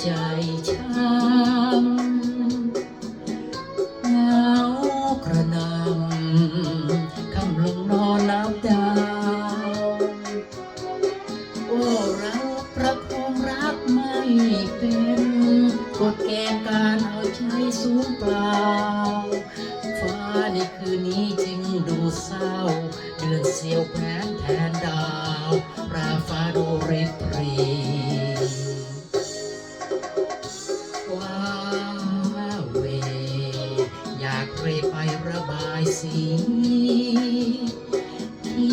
ใจช้ำเหงากระนำคำลงนอนนับดาว โอ้เราประคองรักไม่เป็นกฎแกณการเอาใจสูงเปล่า ฟ้าในคืนนี้จึงดูเศร้า เดือนเสียวแผนแทนดาว ราฟ้าดูริบรี ระบายสีเขี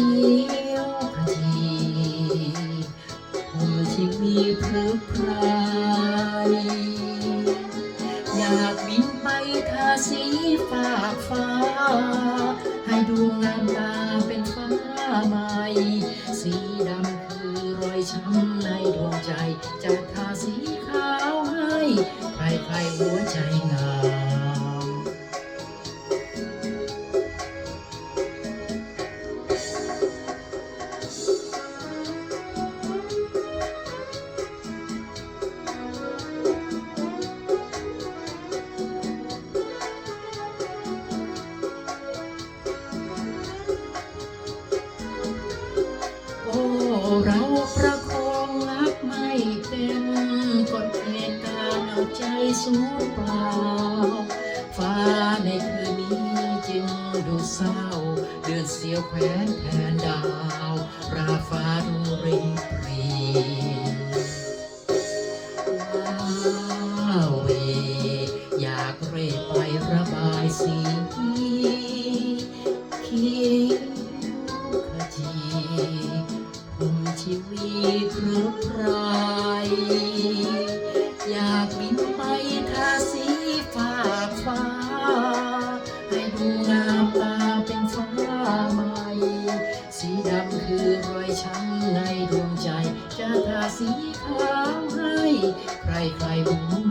ยวขจีผมชีวีเพลิดเพลายอยากบินไปทาสีฝากฟ้า ให้ดวงงามตาเป็นฟ้าใหม่ สีดำคือรอยช้ำในดวงใจจะ เป็นกฎเหตุการณ์เอาใจสู้เปล่า ฟ้าในคืนนี้จึงดูเศร้า เดือนเสียวแขวนแทนดาว ราฟ้าดูริบหรีว้าวเวอยากเร่ไประบายสีเขียวขจี ชีวีเพลิดเพลายอยากบินไปทาสีฟ้าฟ้า ให้ดูงามตาเป็นฟ้าใหม่ สีดำคือรอยช้ำในดวงใจ จะทาสีขาวให้ ใครใครบุญ